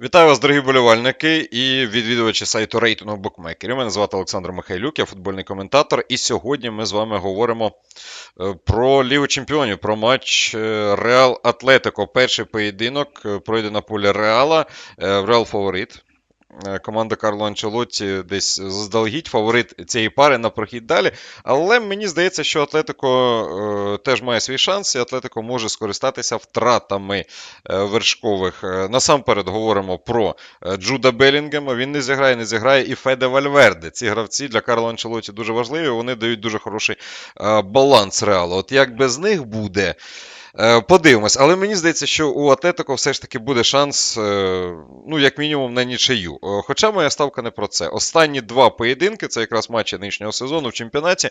Вітаю вас, дорогі болівальники і відвідувачі сайту рейтингу букмекерів. Мене звати Олександр Михайлюк, я футбольний коментатор. І сьогодні ми з вами говоримо е, про Лігу Чемпіонів, про матч е, Реал Атлетико. Перший поєдинок е, пройде на полі Реала. Реал фаворит. Е, Команда Карло Анчелотті десь заздалегідь фаворит цієї пари на прохід далі. Але мені здається, що Атлетико е, теж має свій шанс, і Атлетико може скористатися втратами е, вершкових. Насамперед говоримо про Джуда Белінгема. Він не зіграє, не зіграє і Феде Вальверде. Ці гравці для Карло Анчелоті дуже важливі. Вони дають дуже хороший баланс реалу. От як без них буде. Е, Подивимось, але мені здається, що у Атлетико все ж таки буде шанс, е, ну, як мінімум, на нічию. Е, Хоча моя ставка не про це. Останні два поєдинки, це якраз матчі нинішнього сезону в чемпіонаті,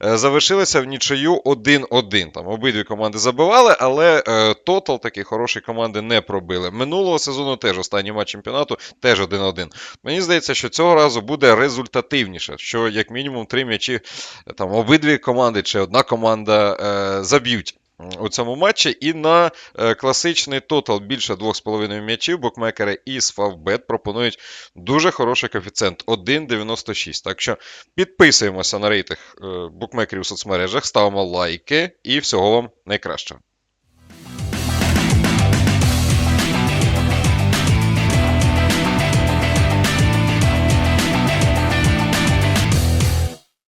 завершилися в нічию 1-1. Там обидві команди забивали, але тотал такі хороші команди не пробили. Минулого сезону теж останній матч чемпіонату теж 1-1. Мені здається, що цього разу буде результативніше, що як мінімум три м'ячі там обидві команди чи одна команда заб'ють. У цьому матчі і на е, класичний тотал більше 2,5 м'ячів букмекери і Фавбет пропонують дуже хороший коефіцієнт 1,96. Так що підписуємося на рейтинг е, букмекерів у соцмережах, ставимо лайки і всього вам найкращого.